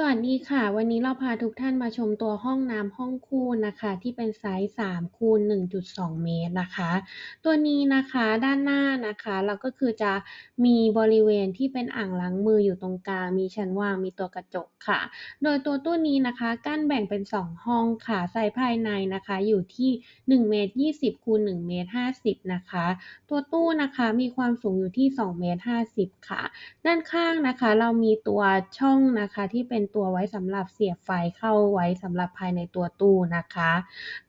สวัสดีค่ะ วันนี้เราพาทุกท่านมาชมตัวห้องน้ำห้องคู่นะคะ ที่เป็นไซส์3คูณ1.2 เมตรนะคะ ตัวนี้นะคะด้านหน้านะคะ เราก็คือจะมีบริเวณที่เป็นอ่างล้างมืออยู่ตรงกลาง มีชั้นวางมีตัวกระจกค่ะ โดยตัวตู้นี้นะคะกั้นแบ่งเป็น 2 ห้องค่ะไซส์ภายในนะคะ อยู่ที่1เมตร20คูณ1เมตร50นะคะ ตัวตู้นะคะมีความสูงอยู่ที่2เมตร50ค่ะ ด้านข้างนะคะ เรามีตัวช่องนะคะที่เป็นตัวไว้สำหรับเสียบไฟเข้าไว้สำหรับภายในตัวตู้นะคะ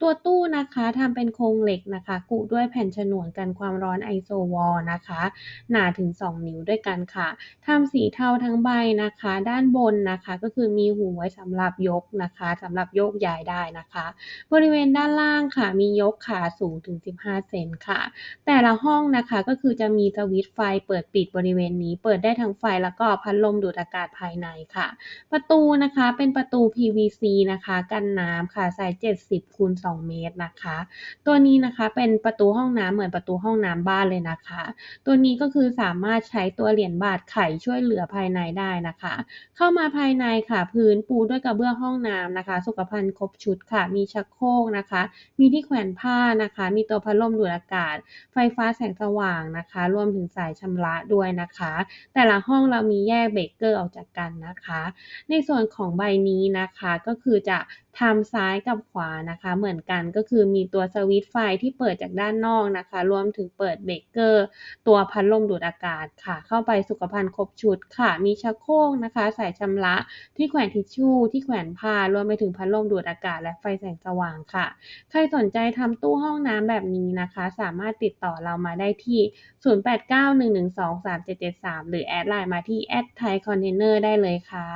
ตัวตู้นะคะทำเป็นโครงเหล็กนะคะ กุด้วยแผ่นฉนวนกันความร้อนไอโซวอลนะคะ หนาถึง 2 นิ้วด้วยกันค่ะทำสีเทาทั้งใบนะคะ ด้านบนนะคะก็คือมีหูไว้สำหรับยกนะคะสำหรับโยกย้ายได้นะคะ บริเวณด้านล่างค่ะ มียกขาสูงถึง 15 เซนค่ะ แต่ละห้องนะคะก็คือจะมีสวิตช์ไฟเปิดปิดบริเวณนี้ เปิดได้ทั้งไฟแล้วก็พัดลมดูดอากาศภายในค่ะ ประตูนะคะเป็นประตู PVC นะคะกันน้ำค่ะไซส์70คูณ2เมตรนะคะ ตัวนี้นะคะเป็นประตูห้องน้ำเหมือนประตูห้องน้ำบ้านเลยนะคะ ตัวนี้ก็คือสามารถใช้ตัวเหรียญบาทไขช่วยเหลือภายในได้นะคะ เข้ามาภายในค่ะพื้นปูด้วยกระเบื้องห้องน้ำนะคะ สุขภัณฑ์ครบชุดค่ะ มีชักโครกนะคะ มีที่แขวนผ้านะคะ มีตัวพัดลมดูดอากาศ ไฟฟ้าแสงสว่างนะคะ รวมถึงสายชำระด้วยนะคะ แต่ละห้องเรามีแยกเบรกเกอร์ออกจากกันนะคะ ในส่วนของใบนี้นะคะก็คือจะทำซ้ายกับขวานะคะ เหมือนกันก็คือมีตัวสวิตช์ไฟที่เปิดจากด้านนอกนะคะ รวมถึงเปิดเบรกเกอร์ ตัวพัดลมดูดอากาศค่ะ เข้าไปสุขภัณฑ์ครบชุดค่ะ มีชักโครกนะคะ สายชำระที่แขวนทิชชู่ที่แขวนผ้ารวมไปถึงพัดลมดูดอากาศและไฟแสงสว่างค่ะ ใครสนใจทำตู้ห้องน้ำแบบนี้นะคะ สามารถติดต่อเรามาได้ที่ 0891123773 หรือแอดไลน์มาที่แอดไทยคอนเทนเนอร์ได้เลยค่ะ